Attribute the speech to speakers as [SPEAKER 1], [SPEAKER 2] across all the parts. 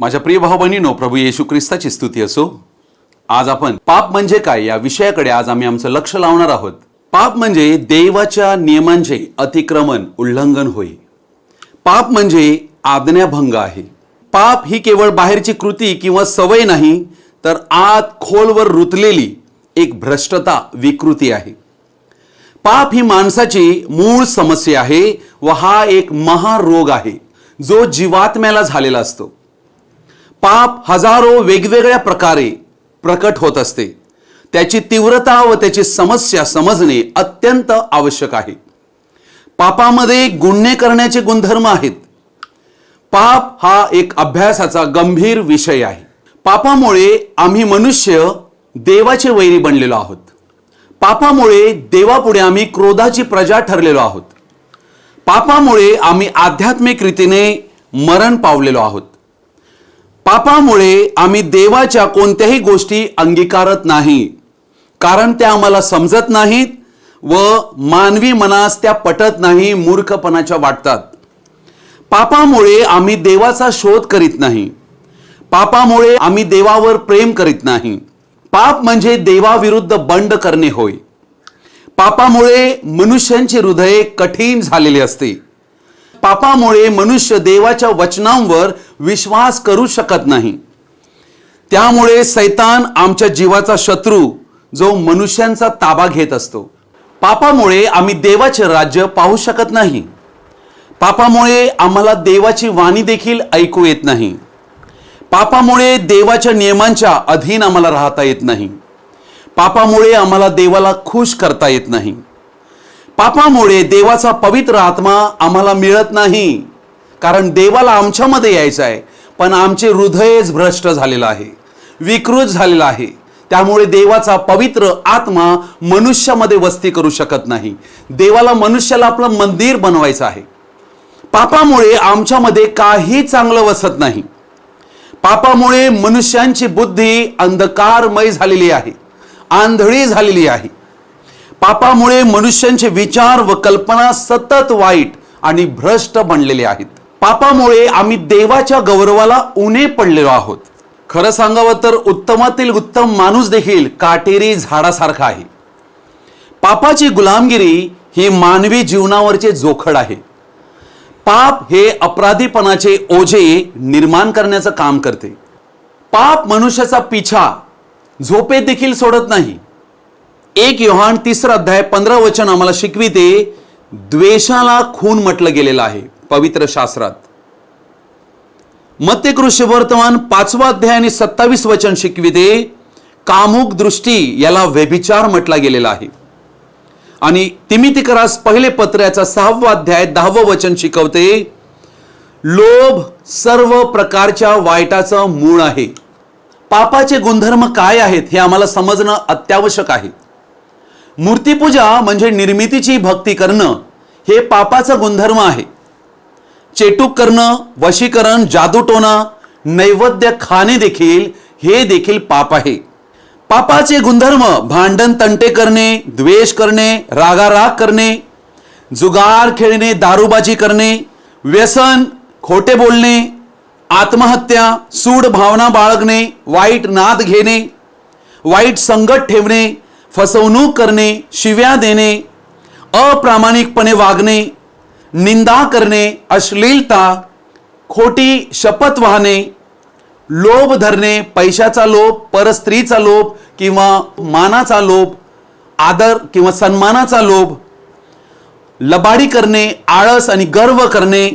[SPEAKER 1] माझ्या प्रिय भाऊ बहिणीनो प्रभू येशू ख्रिस्ताची स्तुती असो. आज आपण पाप म्हणजे काय या विषयाकडे आज आम्ही आमचं लक्ष लावणार आहोत. पाप म्हणजे देवाच्या नियमांचे अतिक्रमण उल्लंघन होय. पाप म्हणजे आज्ञाभंग आहे. पाप ही केवळ बाहेरची कृती किंवा सवय नाही तर आत खोलवर रुतलेली एक भ्रष्टता विकृती आहे. पाप ही माणसाची मूळ समस्या आहे व हा एक महारोग आहे जो जीवात्म्याला झालेला असतो. पाप हजारो वेगवेगळ्या प्रकारे प्रकट होत असते. त्याची तीव्रता व त्याची समस्या समजणे अत्यंत आवश्यक आहे. पापामध्ये गुन्हे करण्याचे गुणधर्म आहेत. पाप हा एक अभ्यासाचा गंभीर विषय आहे. पापामुळे आम्ही मनुष्य देवाचे वैरी बनलेलो आहोत. पापामुळे देवापुढे आम्ही क्रोधाची प्रजा ठरलेलो आहोत. पापामुळे आम्ही आध्यात्मिक रीतीने मरण पावलेलो आहोत. पापामुळे आम्ही देवाच्या कोणत्याही गोष्टी अंगीकारत नाही. कारण त्या आम्हाला समजत नाहीत व मानवी मनास त्या पटत नाही मूर्खपणाच्या वाटतात. पापामुळे आम्ही देवाचा शोध करीत नाही. पापामुळे आम्ही देवावर प्रेम करीत नाही. पाप म्हणजे देवाविरुद्ध बंड करणे होय. पापामुळे मनुष्यांचे हृदय कठीण झालेले असते. पापामुळे मनुष्य देवाच्या वचनांवर विश्वास करू शकत नाही. त्यामुळे सैतान आमच्या जीवाचा शत्रू जो मनुष्यांचा ताबा घेत असतो. पापामुळे आम्ही देवाचे राज्य पाहू शकत नाही. पापामुळे आम्हाला देवाची वाणी देखील ऐकू येत नाही. पापामुळे देवाच्या नियमांच्या अधीन आम्हाला राहता येत नाही. पापामुळे आम्हाला देवाला खुश करता येत नाही. पापामुळे देवाचा पवित्र आत्मा आम्हाला मिळत नाही. कारण देवाला आमच्यामध्ये यायचं आहे. पण आमचे हृदयच भ्रष्ट झालेलं आहे. विकृत झालेलं आहे. त्यामुळे देवाचा पवित्र आत्मा मनुष्यामध्ये वस्ती करू शकत नाही. देवाला मनुष्याला आपलं मंदिर बनवायचं आहे. पापामुळे आमच्यामध्ये काही चांगलं वसत नाही. पापामुळे मनुष्यांची बुद्धी अंधकारमय झालेली आहे. आंधळी झालेली आहे. पापामुळे मनुष्यांचे विचार व कल्पना सतत वाईट आणि भ्रष्ट बनलेले आहेत. पापामुळे आम्ही देवाच्या गौरवाला उणे पडलेलो आहोत. खरं सांगावं तर उत्तमातील उत्तम माणूस देखील काटेरी झाडासारखा आहे. पापाची गुलामगिरी ही मानवी जीवनावरचे जोखड आहे. पाप हे अपराधीपणाचे ओझे निर्माण करण्याचं काम करते. पाप मनुष्याचा पिछा झोपेत देखील सोडत नाही. एक योहान तिसरा अध्याय पंधरा वचन आम्हाला शिकविते द्वेषाला खून म्हटलं गेलेलं आहे. पवित्र शास्त्रात. मत्य वर्तमान पाचवा अध्याय आणि सत्तावीस वचन शिकविते कामुक दृष्टी याला व्यभिचार म्हटला गेलेला आहे. आणि तिमितिकरास पहिले पत्र्याचा सहावा अध्याय दहावं वचन शिकवते लोभ सर्व प्रकारच्या वाईटाचं मूळ आहे. पापाचे गुणधर्म काय आहेत हे आम्हाला समजणं अत्यावश्यक आहे. मूर्तीपूजा म्हणजे निर्मितीची भक्ती करणं हे पापाचं गुणधर्म आहे. चेटूक करणं वशीकरण जादूटोणा नैवेद्य खाणे देखील हे देखील पाप आहे. पापाचे गुणधर्म भांडण तंटे करणे द्वेष करणे रागाराग करणे जुगार खेळणे दारूबाजी करणे व्यसन खोटे बोलणे आत्महत्या सूड भावना बाळगणे वाईट नाद घेणे वाईट संगत ठेवणे फसवणूक करणे शिव्या देणे अप्रामाणिकपणे वागणे निंदा करणे अश्लीलता खोटी शपथ वाहणे लोभ धरणे पैशाचा लोभ परस्त्रीचा लोभ किंवा मानाचा लोभ आदर किंवा सन्मानाचा लोभ लबाडी करणे आळस आणि गर्व करणे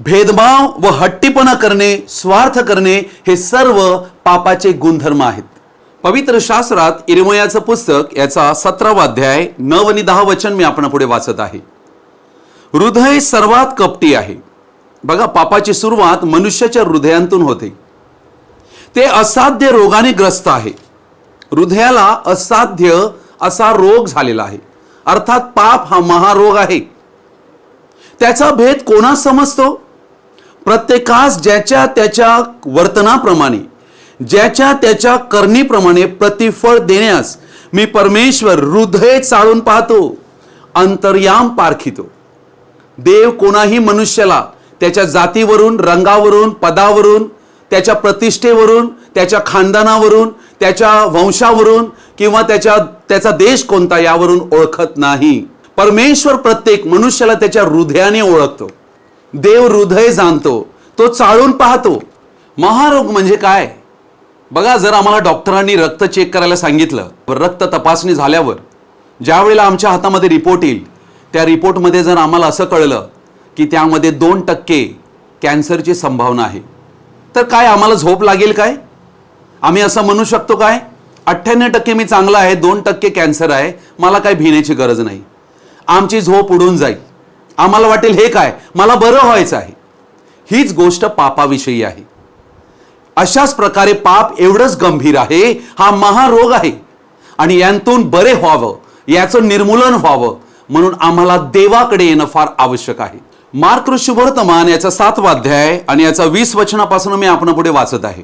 [SPEAKER 1] भेदभाव व हट्टीपणा करणे स्वार्थ करणे हे सर्व पापाचे गुणधर्म आहेत. पवित्र शास्त्रात इरमयाचं पुस्तक याचा सतरावा अध्याय नव आणि दहा वचन मी आपण पुढे वाचत आहे. हृदय सर्वात कपटी आहे. बघा पापाची सुरुवात मनुष्याच्या हृदयांतून होते. ते असाध्य रोगाने ग्रस्त आहे. हृदयाला असाध्य असा रोग झालेला आहे. अर्थात पाप हा महारोग आहे. त्याचा भेद कोणास समजतो? प्रत्येकास ज्याच्या त्याच्या वर्तनाप्रमाणे ज्याच्या त्याच्या करणीप्रमाणे प्रतिफळ देण्यास मी परमेश्वर हृदय चाळून पाहतो अंतर्याम पारखितो. देव कोणाही मनुष्याला त्याच्या जातीवरून रंगावरून पदावरून त्याच्या प्रतिष्ठेवरून त्याच्या खानदानावरून त्याच्या वंशावरून किंवा त्याच्या त्याचा देश कोणता यावरून ओळखत नाही. परमेश्वर प्रत्येक मनुष्याला त्याच्या हृदयाने ओळखतो. देव हृदय जाणतो तो चाळून पाहतो. महारोग म्हणजे काय? बघा जर आम्हाला डॉक्टरांनी रक्त चेक करायला सांगितलं रक्त तपासणी झाल्यावर ज्या वेळेला आमच्या हातामध्ये रिपोर्ट येईल त्या रिपोर्टमध्ये जर आम्हाला असं कळलं की त्यामध्ये दोन टक्के कॅन्सरची संभावना आहे तर काय आम्हाला झोप लागेल काय? आम्ही असं म्हणू शकतो काय? अठ्ठ्याण्णव टक्के मी चांगला आहे दोन टक्के कॅन्सर आहे मला काय भिण्याची गरज नाही. आमची झोप उडून जाईल. आम्हाला वाटेल हे काय? मला बरं व्हायचं आहे. हीच गोष्ट पापाविषयी आहे. अशाच प्रकारे पाप एवढंच गंभीर आहे हा महारोग आहे. आणि यांतून बरे व्हावं याचं निर्मूलन व्हावं म्हणून आम्हाला देवाकडे येणं फार आवश्यक आहे. मार्क वर्तमान याचा सातवा अध्याय आणि याचा वीस वचनापासून मी आपण पुढे वाचत आहे.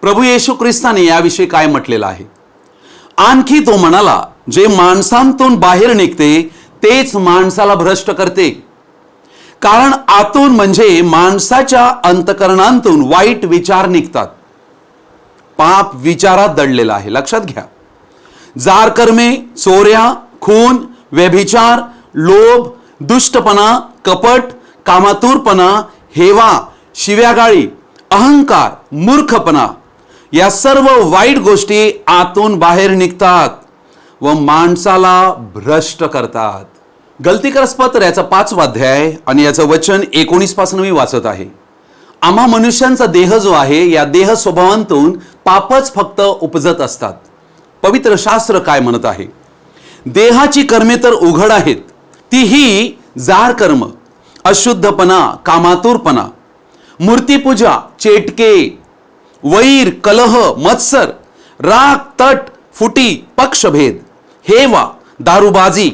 [SPEAKER 1] प्रभू येशू ख्रिस्ताने याविषयी काय म्हटलेलं आहे? आणखी तो म्हणाला जे माणसांतून बाहेर निघते तेच माणसाला भ्रष्ट करते. कारण आतून म्हणजे माणसाच्या अंतकरणांतून वाईट विचार निघतात. पाप विचारात दडलेला आहे. लक्षात घ्या. जारकर्मे चोऱ्या खून व्यभिचार लोभ दुष्टपणा कपट कामातूरपणा हेवा शिव्यागाळी अहंकार मूर्खपणा या सर्व वाईट गोष्टी आतून बाहेर निघतात व माणसाला भ्रष्ट करतात. गलतीकरस पत्र याचा पाचवा अध्याय आणि याचं वचन एकोणीसपासून मी वाचत आहे. आम्हा मनुष्यांचा देह जो आहे या देह स्वभावांतून पापच फक्त उपजत असतात. पवित्र शास्त्र काय म्हणत आहे? देहाची कर्मे तर उघड आहेत. ती ही जार कर्म अशुद्धपणा कामातूरपणा. मूर्तीपूजा चेटके वैर कलह मत्सर राग तट फुटी पक्षभेद हेवा दारूबाजी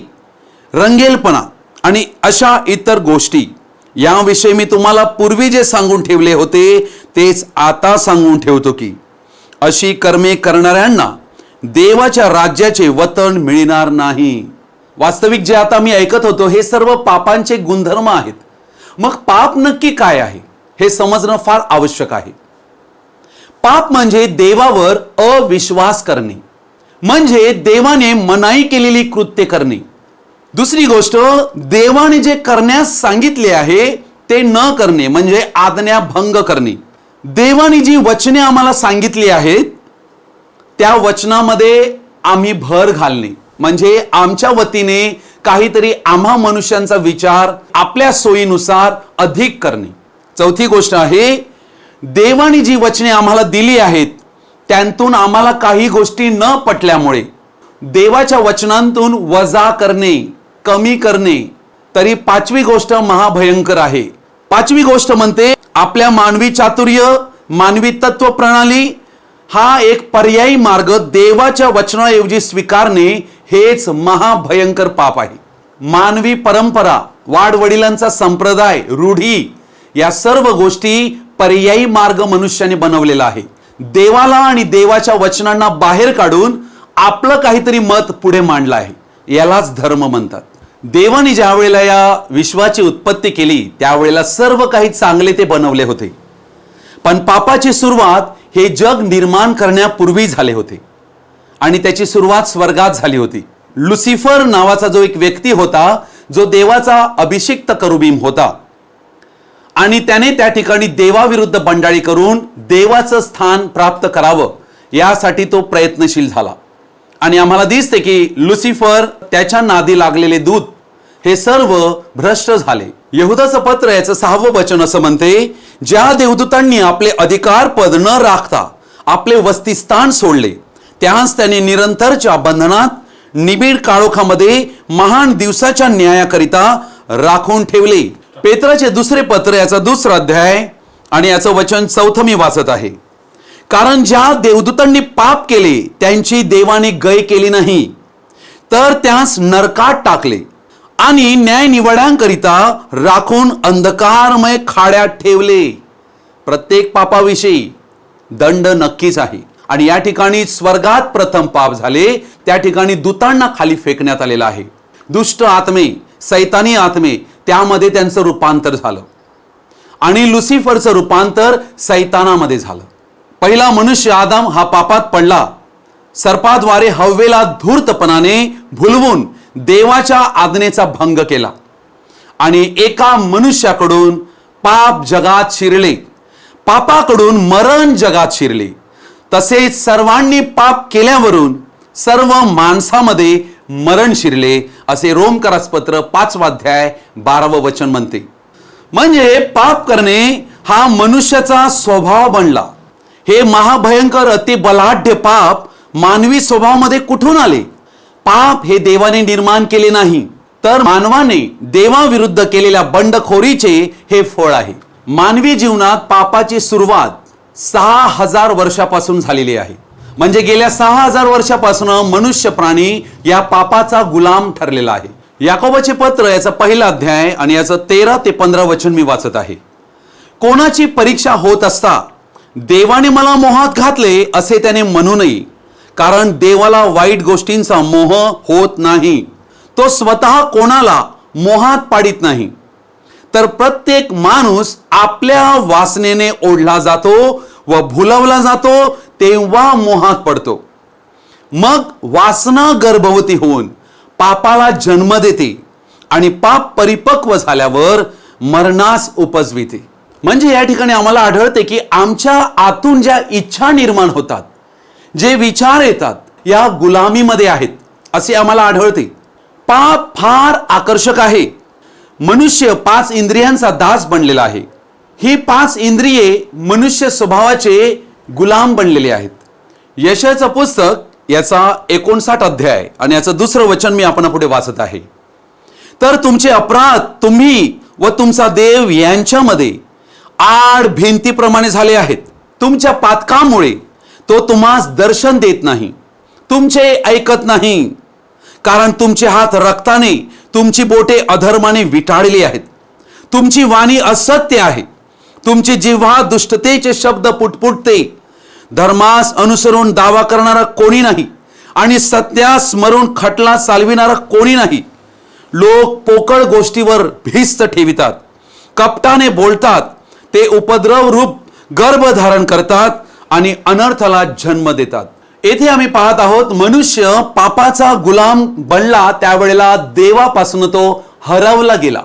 [SPEAKER 1] रंगेलपणा आणि अशा इतर गोष्टी. याविषयी मी तुम्हाला पूर्वी जे सांगून ठेवले होते तेच आता सांगून ठेवतो की अशी कर्मे करणाऱ्यांना देवाच्या राज्याचे वतन मिळणार नाही. वास्तविक जे आता मी ऐकत होतो हे सर्व पापांचे गुणधर्म आहेत. मग पाप नक्की काय आहे? हे समजणं फार आवश्यक आहे. पाप म्हणजे देवावर अविश्वास करणे. म्हणजे देवाने मनाई केलेली कृत्य करणे. दुसरी गोष्ट देवाने जे करण्यास सांगितले आहे ते न करणे म्हणजे आज्ञा भंग करणे. देवाने जी वचने आम्हाला सांगितली आहेत त्या वचनामध्ये आम्ही भर घालणे. म्हणजे आमच्या वतीने काहीतरी आम्हा मनुष्यांचा विचार आपल्या सोयीनुसार अधिक करणे. चौथी गोष्ट आहे देवाने जी वचने आम्हाला दिली आहेत त्यांतून आम्हाला काही गोष्टी न पटल्यामुळे देवाच्या वचनांतून वजा करणे कमी करणे तरी पाचवी गोष्ट महाभयंकर आहे. पाचवी गोष्ट म्हणते आपल्या मानवी चातुर्य मानवी तत्व प्रणाली हा एक पर्यायी मार्ग देवाच्या वचनाऐवजी स्वीकारणे हेच महाभयंकर पाप आहे. मानवी परंपरा वाडवडिलांचा संप्रदाय रूढी या सर्व गोष्टी पर्यायी मार्ग मनुष्याने बनवलेला आहे. देवाला आणि देवाच्या वचनांना बाहेर काढून आपलं काहीतरी मत पुढे मांडलं आहे. यालाच धर्म म्हणतात. देवाने ज्या वेळेला या विश्वाची उत्पत्ती केली त्यावेळेला सर्व काही चांगले ते बनवले होते. पण पापाची सुरुवात हे जग निर्माण करण्यापूर्वी झाले होते. आणि त्याची सुरुवात स्वर्गात झाली होती. लुसिफर नावाचा जो एक व्यक्ती होता जो देवाचा अभिषिक्त करुबीम होता. आणि त्याने त्या ठिकाणी देवाविरुद्ध बंडाळी करून देवाचं स्थान प्राप्त करावं यासाठी तो प्रयत्नशील झाला. आणि आम्हाला दिसते की लुसिफर त्याच्या नादी लागलेले दूध हे सर्व भ्रष्ट झाले. यहुदाचं पत्र याचं सहावं वचन असं म्हणते ज्या देवदूतांनी आपले अधिकार पद न राखता आपले वस्तीस्थान सोडले त्यास त्याने निरंतरच्या बंधनात निबिड काळोखामध्ये महान दिवसाच्या न्यायाकरिता राखून ठेवले. पेत्राचे दुसरे पत्र याचा दुसरा अध्याय आणि याचं वचन चौथं मी वाचत आहे. कारण ज्या देवदूतांनी पाप केले त्यांची देवाने गय केली नाही. तर त्यास नरकात टाकले. आणि न्याय निवड्यांकरिता राखून अंधकारमय खाड्यात ठेवले. प्रत्येक पापाविषयी दंड नक्कीच आहे. आणि या ठिकाणी स्वर्गात प्रथम पाप झाले त्या ठिकाणी दूतांना खाली फेकण्यात आलेला आहे. दुष्ट आत्मे सैतानी आत्मे त्यामध्ये त्यांचं रूपांतर झालं. आणि लुसिफरचं रूपांतर सैतानामध्ये झालं. पहिला मनुष्य आदाम हा पापात पडला. सर्पाद्वारे हव्वेला धूर्तपणाने भुलवून देवाच्या आज्ञेचा भंग केला. आणि एका मनुष्याकडून पाप जगात शिरले. पापाकडून मरण जगात शिरले. तसेच सर्वांनी पाप केल्यावरून सर्व माणसामध्ये मरण शिरले असे रोमकरासपत्र पाचवाध्याय बारावं वचन म्हणते. म्हणजे पाप करणे हा मनुष्याचा स्वभाव बनला. हे महाभयंकर अति बलाढ्य पाप मानवी स्वभावामध्ये कुठून आले? पाप हे देवाने निर्माण केले नाही तर मानवाने देवाविरुद्ध केलेल्या बंडखोरीचे हे फळ आहे. मानवी जीवनात पापाची सुरुवात सहा हजार वर्षापासून झालेली आहे. म्हणजे गेल्या सहा हजार वर्षापासून मनुष्य प्राणी या पापाचा गुलाम ठरलेला आहे. याकोबाचे पत्र याचा पहिला अध्याय आणि याचं तेरा ते पंधरा वचन मी वाचत आहे. कोणाची परीक्षा होत असता देवाने मला मोहात घातले असे त्याने म्हणू नये. कारण देवाला वाईट गोष्टींचा मोह होत नाही. तो स्वतः कोणाला मोहात पाडित नाही. तर प्रत्येक माणूस आपल्या वासनेने ओढला जातो व भुलवला जातो तेव्हा मोहात पडतो. मग वासना गर्भवती होऊन पापाला जन्म देते आणि पाप परिपक्व झाल्यावर मरणास उपजविते. म्हणजे या ठिकाणी आम्हाला आढळते की आमच्या आतून ज्या इच्छा निर्माण होतात जे विचार येतात या गुलामीमध्ये आहेत असे आम्हाला आढळते. पाप फार आकर्षक आहे. मनुष्य पाच इंद्रियांचा दास बनलेला आहे. ही पाच इंद्रिये मनुष्य स्वभावाचे गुलाम बनलेले आहेत. यशाचं पुस्तक याचा एकोणसाठ अध्याय आणि याचं दुसरं वचन मी आपण पुढे वाचत आहे. तर तुमचे अपराध तुम्ही व तुमचा देव यांच्यामध्ये आड भिंतीप्रमाणे झाले आहेत. तुमच्या पातकामुळे तो तुम्हास दर्शन देत नाही. तुमचे ऐकत नाही. कारण तुमचे हात रक्ताने तुमची बोटे अधर्माने विटाळली आहेत. तुमची वाणी असत्य आहे. तुमची जिव्हा दुष्टतेचे शब्द पुटपुटते. धर्मास अनुसरून दावा करणारा कोणी नाही आणि सत्यास स्मरून खटला चालविणारा कोणी नाही. लोक पोकळ गोष्टीवर भिस्त ठेवितात. कपटाने बोलतात. ते उपद्रव रूप गर्भ धारण करतात. आणि अनर्थाला जन्म देतात. येथे आम्ही पाहत आहोत मनुष्य पापाचा गुलाम बनला त्यावेळेला देवापासून तो हरवला गेला.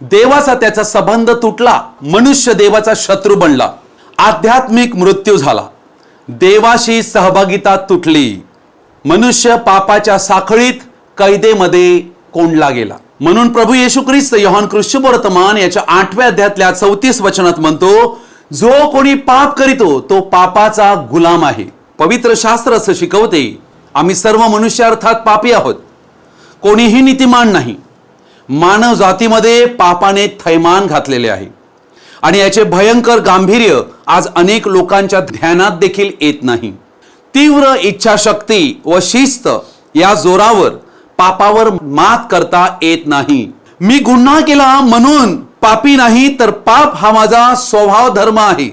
[SPEAKER 1] देवाचा त्याचा संबंध तुटला मनुष्य देवाचा शत्रू बनला. आध्यात्मिक मृत्यू झाला. देवाशी सहभागिता तुटली. मनुष्य पापाच्या साखळीत कैदेमध्ये कोंडला गेला. म्हणून प्रभू येशू ख्रिस्त योहान कृष्ण वर्तमान याच्या आठव्या अध्यातल्या चौतीस वचनात म्हणतो जो कोणी पाप करीतो तो पापाचा गुलाम आहे. पवित्र शास्त्र असं शिकवते आम्ही सर्व मनुष्य अर्थात पापी आहोत. कोणीही नीतिमान नाही. मानव जातीमध्ये पापाने थैमान घातलेले आहे. आणि याचे भयंकर गांभीर्य आज अनेक लोकांच्या ध्यानात देखील येत नाही. तीव्र इच्छाशक्ती व शिस्त या जोरावर पापावर मात करता येत नाही. मी गुन्हा केला म्हणून पापी नाही तर पाप हा माझा स्वभाव धर्म आहे.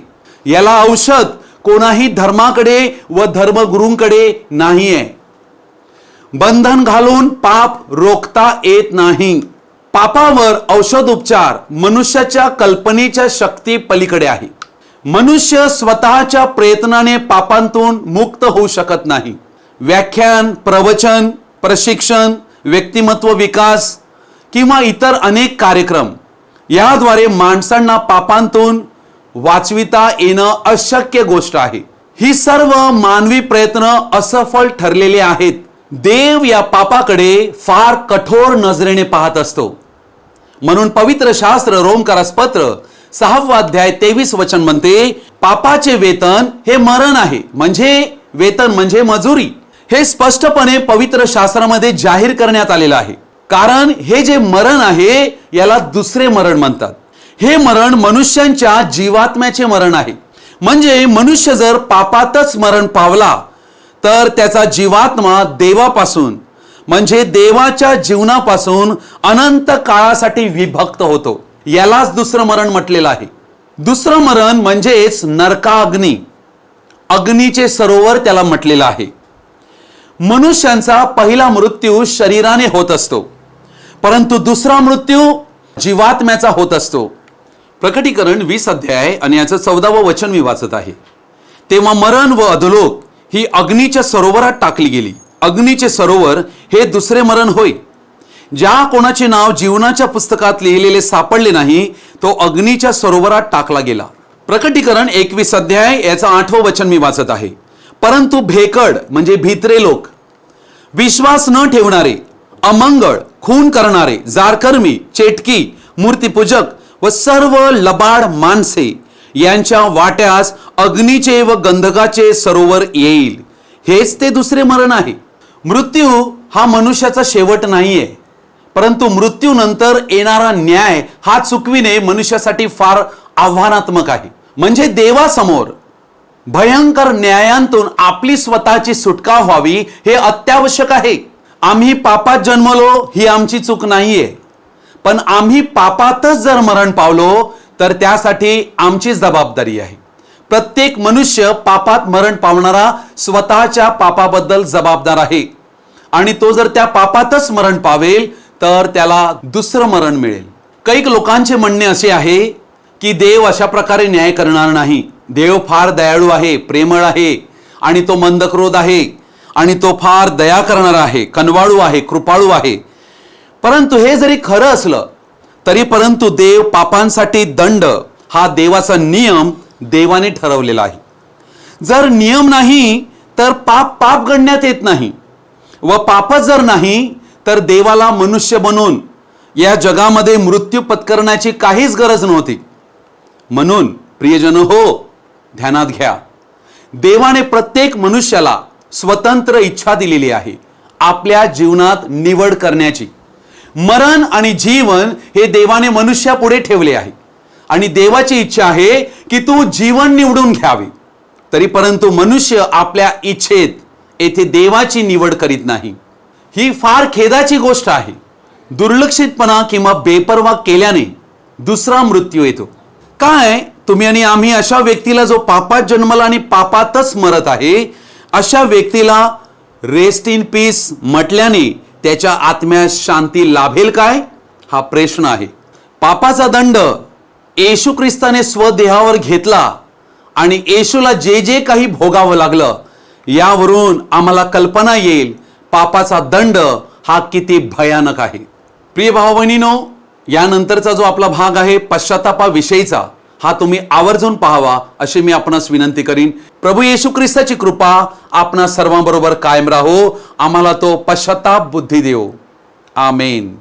[SPEAKER 1] याला औषध कोणाही धर्माकडे व धर्मगुरूंकडे नाही आहे बंधन घालून पाप रोखता येत नाही. पापावर औषध उपचार मनुष्याच्या कल्पनेच्या शक्ती पलीकडे आहे. मनुष्य स्वतःच्या प्रयत्नाने पापांतून मुक्त होऊ शकत नाही. व्याख्यान प्रवचन प्रशिक्षण व्यक्तिमत्व विकास किंवा इतर अनेक कार्यक्रम याद्वारे माणसांना पापांतून वाचविता येणं अशक्य गोष्ट आहे. ही सर्व मानवी प्रयत्न असफल ठरलेले आहेत. देव या पापाकडे फार कठोर नजरेने पाहत असतो. म्हणून पवित्र शास्त्र रोमकारास पत्र सहावा अध्याय तेवीस वचन म्हणते पापाचे वेतन हे मरण आहे. म्हणजे वेतन म्हणजे मजुरी. हे स्पष्टपणे पवित्र शास्त्रामध्ये जाहीर करण्यात आलेलं आहे. कारण हे जे मरण आहे याला दुसरे मरण म्हणतात. हे मरण मनुष्यांच्या जीवात्म्याचे मरण आहे. म्हणजे मनुष्य जर पापातच मरण पावला तर त्याचा जीवात्मा देवापासून म्हणजे देवाच्या जीवनापासून अनंत काळासाठी विभक्त होतो. यालाच दुसरं मरण म्हटलेलं आहे. दुसरं मरण म्हणजेच नरकाग्नी. अग्नीचे सरोवर त्याला म्हटलेलं आहे. मनुष्यांचा पहिला मृत्यू शरीराने होत असतो. परंतु दुसरा मृत्यू जीवात्म्याचा होत असतो. प्रकटीकरण वीस अध्याय आणि याचं चौदावं वचन मी वाचत आहे. तेव्हा मरण व अधलोक ही अग्नीच्या सरोवरात टाकली गेली. अग्नीचे सरोवर हे दुसरे मरण होय. ज्या कोणाचे नाव जीवनाच्या पुस्तकात लिहिलेले सापडले नाही तो अग्नीच्या सरोवरात टाकला गेला. प्रकटीकरण एकवीस अध्याय याचं आठवं वचन मी वाचत आहे. परंतु भेकड म्हणजे भित्रे लोक विश्वास न ठेवणारे अमंगळ खून करणारे जारकर्मी चेटकी मूर्तीपूजक व सर्व लबाड माणसे यांच्या वाट्यास अग्नीचे व गंधकाचे सरोवर येईल. हेच ते दुसरे मरण आहे. मृत्यू हा मनुष्याचा शेवट नाहीये. परंतु मृत्यूनंतर येणारा न्याय हा चुकविणे मनुष्यासाठी फार आव्हानात्मक आहे. म्हणजे देवासमोर भयंकर न्यायांतून आपली स्वतःची सुटका व्हावी हे अत्यावश्यक आहे. आम्ही पापात जन्मलो ही आमची चूक नाहीये. पण आम्ही पापातच जर मरण पावलो तर त्यासाठी आमचीच जबाबदारी आहे. प्रत्येक मनुष्य पापात मरण पावणारा स्वतःच्या पापाबद्दल जबाबदार आहे. आणि तो जर त्या पापातच मरण पावेल तर त्याला दुसरं मरण मिळेल. कैक लोकांचे म्हणणे असे आहे की देव अशा प्रकारे न्याय करणार नाही. देव फार दयाळू आहे प्रेमळ आहे आणि तो मंदक्रोध आहे. आणि तो फार दया करणारा आहे कनवाळू आहे कृपाळू आहे. परंतु हे जरी खरं असलं तरी परंतु देव पापांसाठी दंड हा देवाचा नियम देवाने ठरवलेला आहे. जर नियम नाही तर पाप पाप गणण्यात येत नाही. व पापच जर नाही तर देवाला मनुष्य बनून या जगामध्ये मृत्यू पत्करण्याची काहीच गरज नव्हती. म्हणून प्रियजन हो ध्यानात घ्या. देवाने प्रत्येक मनुष्याला स्वतंत्र इच्छा दिलेली आहे आपल्या जीवनात निवड करण्याची. मरण आणि जीवन हे देवाने मनुष्यापुढे ठेवले आहे. आणि देवाची इच्छा आहे की तू जीवन निवडून घ्यावे. तरी परंतु मनुष्य आपल्या इच्छेत येथे देवाची निवड करीत नाही. ही फार खेदाची गोष्ट आहे. दुर्लक्षितपणा किंवा बेपरवा केल्याने दुसरा मृत्यू येतो. काय? तुम्ही आणि आम्ही अशा व्यक्तीला जो पापात जन्मला आणि पापातच मरत आहे अशा व्यक्तीला रेस्ट इन पीस म्हटल्याने त्याच्या आत्म्यास शांती लाभेल काय? हा प्रश्न आहे. पापाचा दंड येशू ख्रिस्ताने स्वदेहावर घेतला आणि येशूला जे जे काही भोगावं लागलं यावरून आम्हाला कल्पना येईल पापाचा दंड हा किती भयानक आहे. प्रिय भाऊ बहिणीनो यानंतरचा जो आपला भाग आहे पश्चातापाविषयीचा हा तुम्ही आवर्जून पाहावा अशी मी आपणास विनंती करीन. प्रभू येशू ख्रिस्ताची कृपा आपणा सर्वांबरोबर कायम राहो. आम्हाला तो पश्चाताप बुद्धी देव आमेन.